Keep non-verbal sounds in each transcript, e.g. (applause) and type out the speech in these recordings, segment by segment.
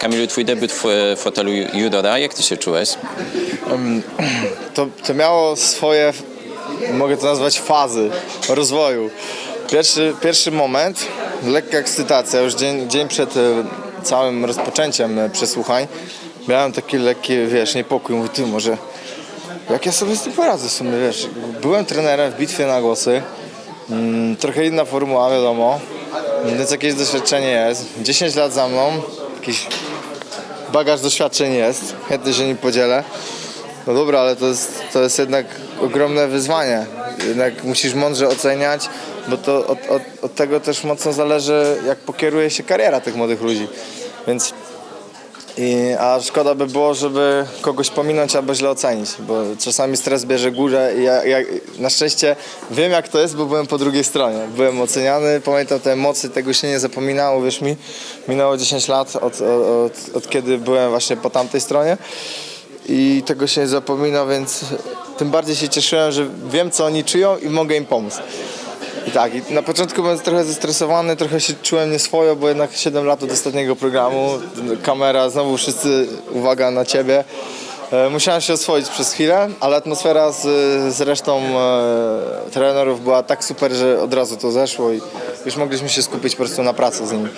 Kamilu, twój debiut w fotelu Judora, jak ty się czułeś? (clears throat) to, to miało swoje, mogę to nazwać fazy rozwoju. Pierwszy, pierwszy moment, lekka ekscytacja, już dzień, dzień przed e, całym rozpoczęciem e, przesłuchań, miałem taki lekki, wiesz, niepokój, mówię, ty może, jak ja sobie z tym poradzę w sumie, wiesz, byłem trenerem w bitwie na głosy, mm, trochę inna formuła, wiadomo, więc jakieś doświadczenie jest, 10 lat za mną, jakiś bagaż doświadczeń jest, chętnie się nim podzielę. No dobra, ale to jest, to jest jednak ogromne wyzwanie. Jednak musisz mądrze oceniać, bo to od, od, od tego też mocno zależy, jak pokieruje się kariera tych młodych ludzi. Więc i, a szkoda by było, żeby kogoś pominąć albo źle ocenić, bo czasami stres bierze górę i ja, ja na szczęście wiem jak to jest, bo byłem po drugiej stronie. Byłem oceniany, pamiętam te emocje, tego się nie zapominało, wiesz mi, minęło 10 lat od, od, od, od kiedy byłem właśnie po tamtej stronie i tego się nie zapomina, więc tym bardziej się cieszyłem, że wiem co oni czują i mogę im pomóc. I tak, i na początku byłem trochę zestresowany, trochę się czułem nieswojo, bo jednak 7 lat od ostatniego programu, kamera, znowu wszyscy, uwaga na ciebie. E, Musiałem się oswoić przez chwilę, ale atmosfera z, z resztą e, trenerów była tak super, że od razu to zeszło i już mogliśmy się skupić po prostu na pracy z nimi.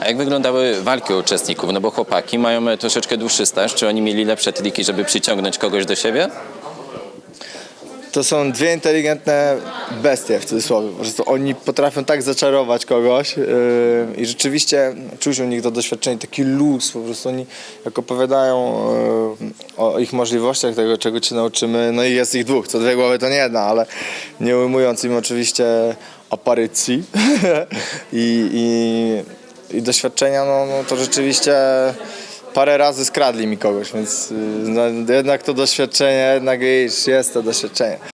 A jak wyglądały walki uczestników? No bo chłopaki mają troszeczkę dłuższy staż. Czy oni mieli lepsze triki, żeby przyciągnąć kogoś do siebie? To są dwie inteligentne bestie w cudzysłowie. Po prostu oni potrafią tak zaczarować kogoś yy, i rzeczywiście czuć u nich to doświadczenie, taki luz. Po prostu oni jak opowiadają yy, o ich możliwościach, tego czego cię nauczymy, no i jest ich dwóch, co dwie głowy to nie jedna, ale nie ujmując im oczywiście aparycji (laughs) i, i, i doświadczenia, no, no to rzeczywiście parę razy skradli mi kogoś, więc yy, no, jednak to doświadczenie, jednak jest to doświadczenie.